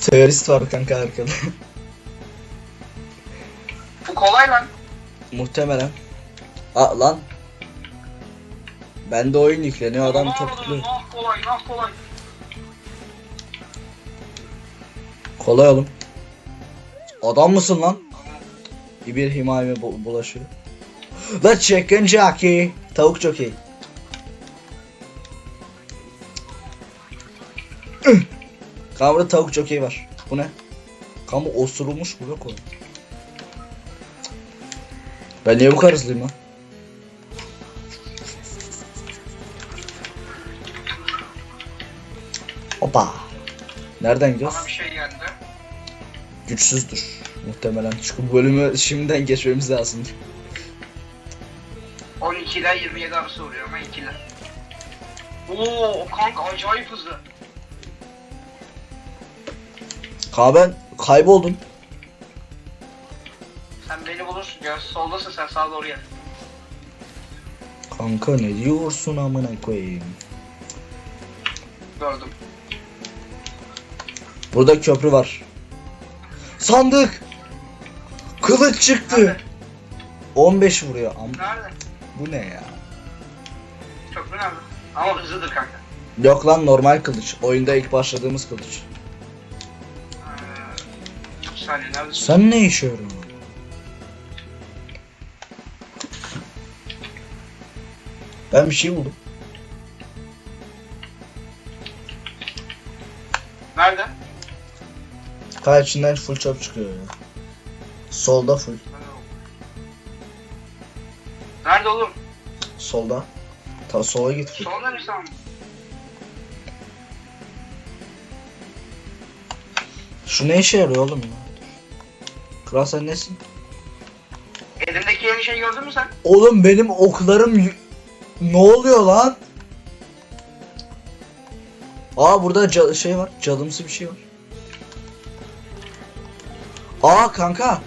Terörist var kanka arkada. Bu kolay lan. Muhtemelen. Aa lan. Bende oyun yükleniyor adam. Allah'ım, Nah kolay nah kolay. Kolay oğlum. Adam mısın lan? Bir himayeme bu- bulaşıyor. La chicken jockey. Tavuk jockey. Kanka burada tavuk jockey var. Bu ne? Bu osurulmuş bu yok oğlum. Ben niye bu kadar hızlıyım lan? Hoppa. Nereden gidiyoruz? Bana bir şey geldi. güçsüzdür muhtemelen. Çünkü bölümü şimdiden geçmemiz lazım. 12 ile 27 arası vuruyor ama 2 ile. Oo kanka acayip hızlı. Kaan ben kayboldum. Sen beni bulursun ya. Soldasın sen sağa doğru gel. Kanka ne diyorsun amına koyayım. Gördüm. Burada köprü var. Sandık. Kılıç çıktı. Nerede? 15 vuruyor. Am Nerede? bu ne ya? Köprü nerede? Ama hızlıdır kanka. Yok lan normal kılıç. Oyunda ilk başladığımız kılıç. Saniye? Sen ne işe yarıyorsun? Ben bir şey buldum. Nerede? Kay içinden full çöp çıkıyor ya. Solda full. Nerede oğlum? Solda. Ta sola git full. Solda mı sen? Şu ne işe yarıyor oğlum ya? Kral sen nesin? Elimdeki yeni şey gördün mü sen? Oğlum benim oklarım ne oluyor lan? Aa burada şey var. Cadımsı bir şey var. Aa kanka.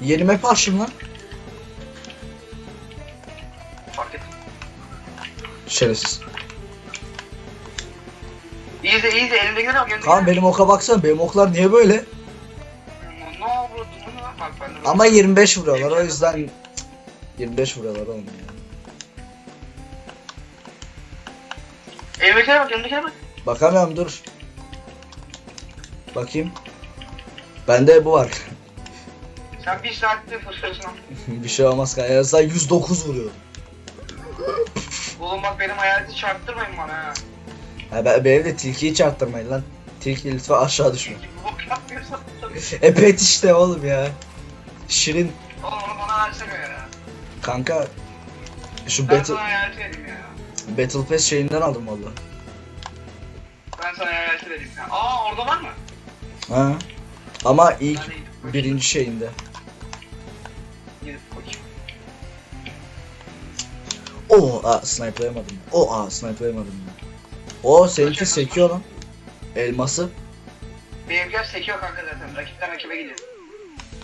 Yeni map açtım lan. Fark et. Şerefsiz. İyi de iyi de bak elimdekine. Kaan benim oka baksana. Benim oklar niye böyle? Ama 25 vuruyorlar o yüzden 25 vuruyorlar oğlum ya. Elimdekine bak elimdekine bak. Bakamıyorum dur. Bakayım. Bende bu var. Sen bir saatte fırsatısın. bir şey olmaz kanka. En azından 109 vuruyor. Oğlum bak benim hayaleti çarptırmayın bana ha. Ha, ben, benim de tilkiyi çarptırmayın lan. Tilki lütfen aşağı düşme. Bok yapmıyorsan. E pet işte oğlum ya. Şirin Oğlum onu bana versene ya. kanka. Şu Ben battle, sana hayaleti vereyim ya. battle pass şeyinden aldım valla. Ben sana hayaleti vereyim ya. Aa orada var mı? Ha. Ama ilk Ben de gidip bakayım. birinci şeyinde. Gidip bakayım. O aa snipelayamadım. O aa snipelayamadım. O seninki sekiyor lan. Elması. Benimkiler sekiyor kanka zaten. Rakipten rakibe gidiyor.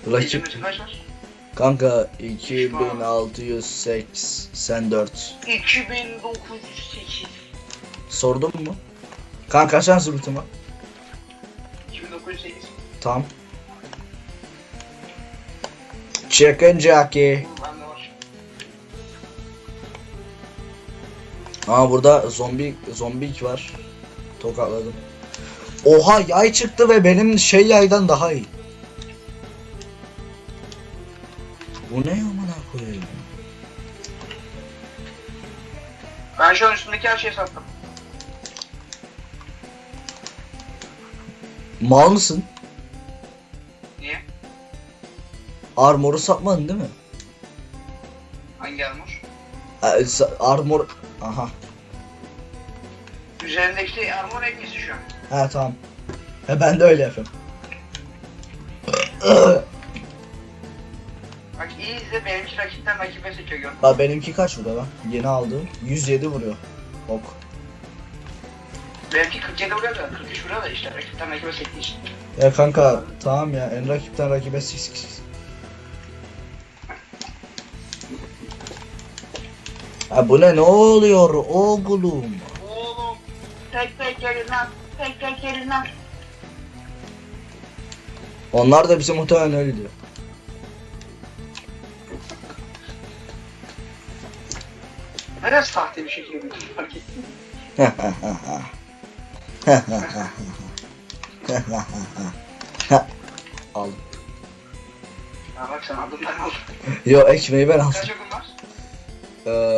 Rakip Rakip. kaç var? kanka 2684. 2908. Sordun mu? Kanka tane zıbıtın var? 2908. Tamam. Chicken jockey. Var. Aa burada zombi zombik var. Tokatladım. Oha yay çıktı ve benim şey yaydan daha iyi. Ben şu an üstündeki her şeyi sattım. Mal mısın? Niye? Armor'u satmadın değil mi? Hangi armor? Sa- armor... Aha. Üzerindeki armor en iyisi şu an. Ha tamam. He ben de öyle yapıyorum. Bak iyi izle benimki rakipten rakibe seçiyor? Bak benimki kaç vuruyor lan? Yeni aldığım 107 vuruyor. Ok. Benimki 47 vuruyor da 43 vuruyor da işte rakipten rakibe sektiği için. Ya kanka tamam ya en rakipten rakibe sik. Ha bu ne ne oluyor oğlum? Oğlum tek tek gelin lan. Tek tek yerinden. Onlar da bize muhtemelen öyle diyor. Biraz sahte bir şekilde fark ettim. Aldım. Ya bak sen aldın ben aldım. Yo ekmeği ben aldım. Kaç okun var?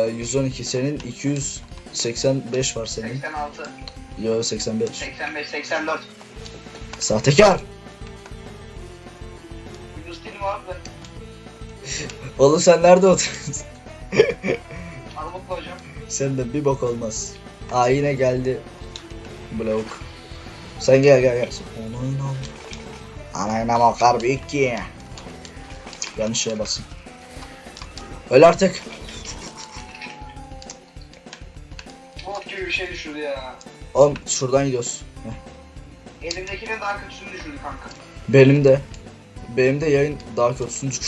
Ee, 112 senin 285 var senin. 86, Yo 85. 85, 84. Sahtekar. Yunus değilim abi ben. Oğlum sen nerede oturuyorsun? Armutlu hocam. Sen de bir bok olmaz. Aa yine geldi. Blok. Sen gel gel gel. Onu inan. Anayına bakar bir iki. Yanlış şeye basın. Öl artık. Bot gibi bir şey düşürdü ya. Oğlum şuradan gidiyoruz. Heh. Elimdekinin daha kötüsünü düşürdü kanka. Benim de. Benim de yayın daha kötüsünü çık-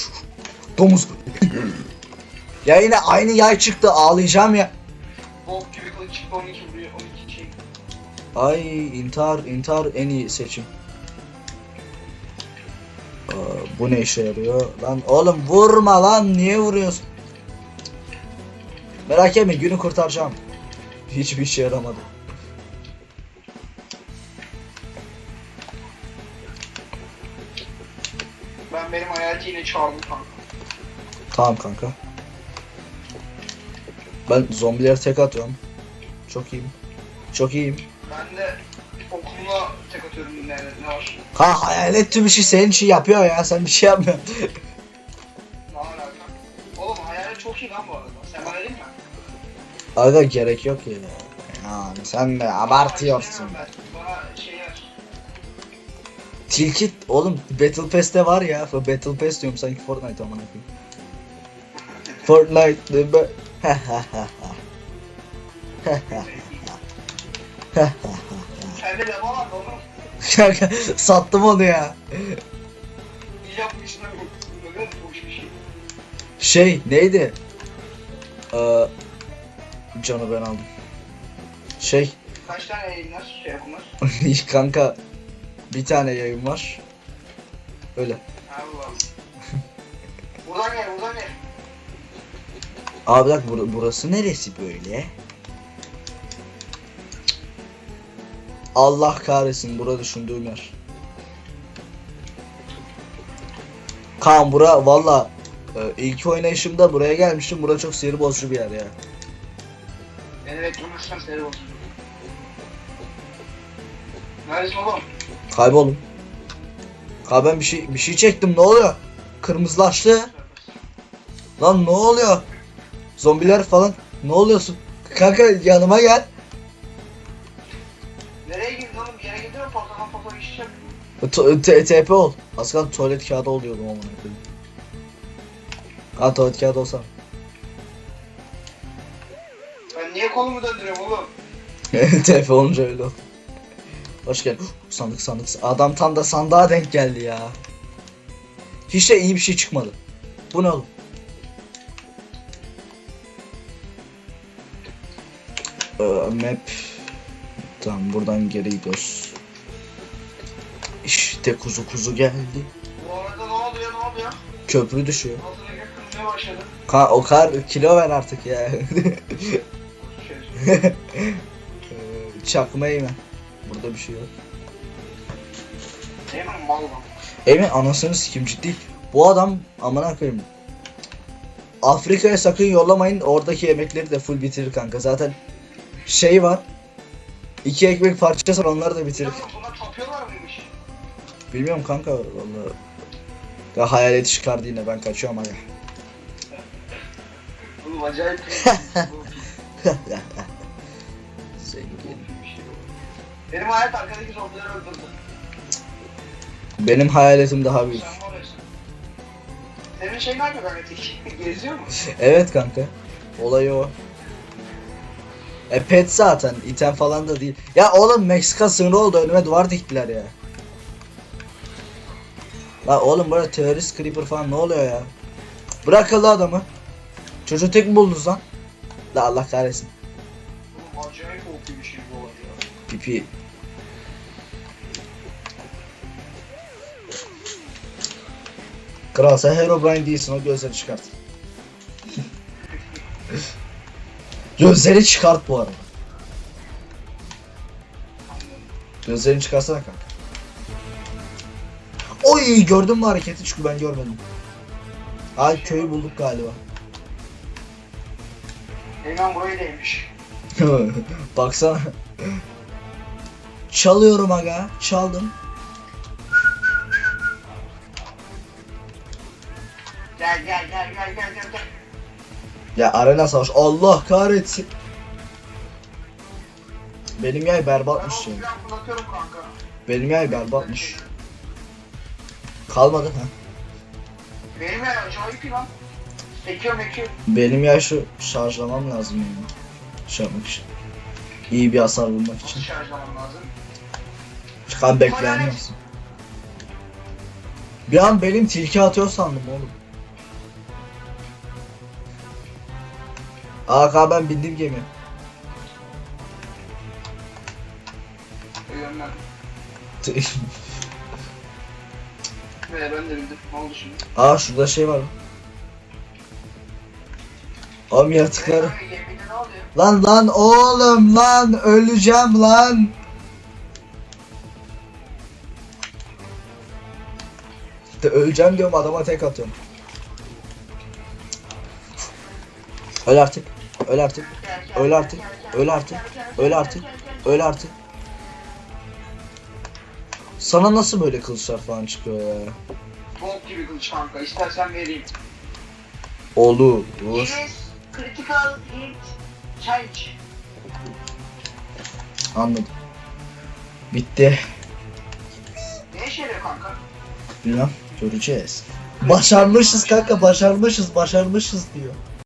Domuz. ya yine aynı yay çıktı ağlayacağım ya. Bot gibi kılıç çıktı 12 vuruyor 12 şey. Ay intihar intihar en iyi seçim. Aa, bu ne işe yarıyor? Lan oğlum vurma lan niye vuruyorsun? Merak etme günü kurtaracağım. Hiçbir işe yaramadı. Ben benim hayalci yine çağırdım kanka. Tamam kanka. Ben zombilere tek atıyorum. Çok iyiyim. Çok iyiyim. Ben de okuluna tek atıyorum ne, ne var? Ha hayalet tüm işi senin için yapıyor ya sen bir şey yapmıyorsun. Ne alaka? Oğlum hayalet çok iyi lan bu arada. Sen bana değil mi? Aga gerek yok ya. Yani sen de abartıyorsun. Ben. Bana şey ver. Tilki oğlum Battle Pass'te var ya. Battle Pass diyorum sanki Fortnite amına koyayım. Fortnite. Sende de var oğlum. Kanka sattım onu ya. İyi yapmışsın abi. Böyle boş bir şey. Şey neydi? Ee, canı ben aldım. Şey Kaç tane yayınlar şey yapılır? kanka bir tane yayın var. Öyle. Allah. buradan gel, buradan gel. Abi bak bur- burası neresi böyle? Allah kahretsin bura düşündüğüm yer. Kaan bura valla e, ilk oynayışımda buraya gelmiştim. Bura çok sinir bozucu bir yer ya. Beni beklemezsen seni olsun. Neredesin oğlum? Kaybolun. Ka ben bir şey bir şey çektim ne oluyor? Kırmızılaştı. Lan ne oluyor? Zombiler falan. Ne oluyorsun? Kanka yanıma gel. Nereye girdin oğlum? Bir yere girdin mi? Portadan foto iş yap. Tu- t- TP ol. Kalsın tuvalet kağıdı oluyordum amına koyayım. Ha tuvalet kağıdı olsam. Ben niye kolumu döndürüyorum oğlum? TP olunca öyle oldu. Hoş geldin. sandık sandık. Adam tam da sandığa denk geldi ya. Hiç de iyi bir şey çıkmadı. Bu ne oğlum? Tamam buradan geri gidiyoruz. İşte kuzu kuzu geldi. Bu arada ne oluyor, ne oluyor? Köprü düşüyor. Ka o kadar kilo ver artık ya. Şey, Ee, Çakma eğme. Burada bir şey yok. Mi? Mal lan. Emin anasını sikim ciddi. Bu adam amına koyayım. Afrika'ya sakın yollamayın. Oradaki yemekleri de full bitirir kanka. Zaten şey var. İki ekmek parçası var onları da bitirir. Ya buna tapıyorlar mıymış? Bilmiyorum kanka vallahi. Ya hayaleti çıkardı yine ben kaçıyorum aga. Oğlum acayip Zengin. Benim hayat arkadaki zombileri öldürdü. Benim hayaletim daha büyük. Sen var ya sen. Senin şey nerede kanka? Geziyor mu? Evet kanka. Olay o. E pet zaten item falan da değil. Ya oğlum Meksika sınırı oldu önüme duvar diktiler ya. La oğlum burada terörist creeper falan ne oluyor ya? Bırak Allah adamı. Çocuğu tek mi buldunuz lan? La Allah kahretsin. Oğlum. Pipi. Kral sen Herobrine değilsin o gözleri çıkart. Gözleri çıkart bu arada. Gözlerini çıkarsana kanka. Oy gördün mü hareketi çünkü ben görmedim. Ay köyü bulduk galiba. Eymen burayı değmiş. Baksana. Çalıyorum aga. Çaldım. Gel gel gel gel gel gel. Ya arena savaş. Allah kahretsin. Benim yay berbatmış ya. kanka. Benim yay berbatmış. Kalmadı ha. Benim ya acayip lan. Sekiyor mekiyor. Benim yay şu şarjlamam lazım yani. Şey yapmak için. İyi bir hasar bulmak için. şarjlamam lazım? Çıkan lazım. Bir an benim tilki atıyor sandım oğlum. Aa ben bindim gemi. Yönlendim. Ve ben de bildim. Ne oldu şimdi? Aa şurada şey var. Oğlum yaratıklar. Ve gemide ne oluyor? Lan lan oğlum lan öleceğim lan. De öleceğim diyorum adama tek atıyorum. Öl artık. Öl artık. Öl artık. Öl artık. Öl artık. Öl artık. Sana nasıl böyle kılıçlar falan çıkıyor ya? Bok gibi kılıç kanka. İstersen vereyim. Olur. Yes. Critical hit change. Anladım. Bitti. Ne işe yarıyor kanka? Bilmem. Göreceğiz. Başarmışız kanka başarmışız başarmışız diyor.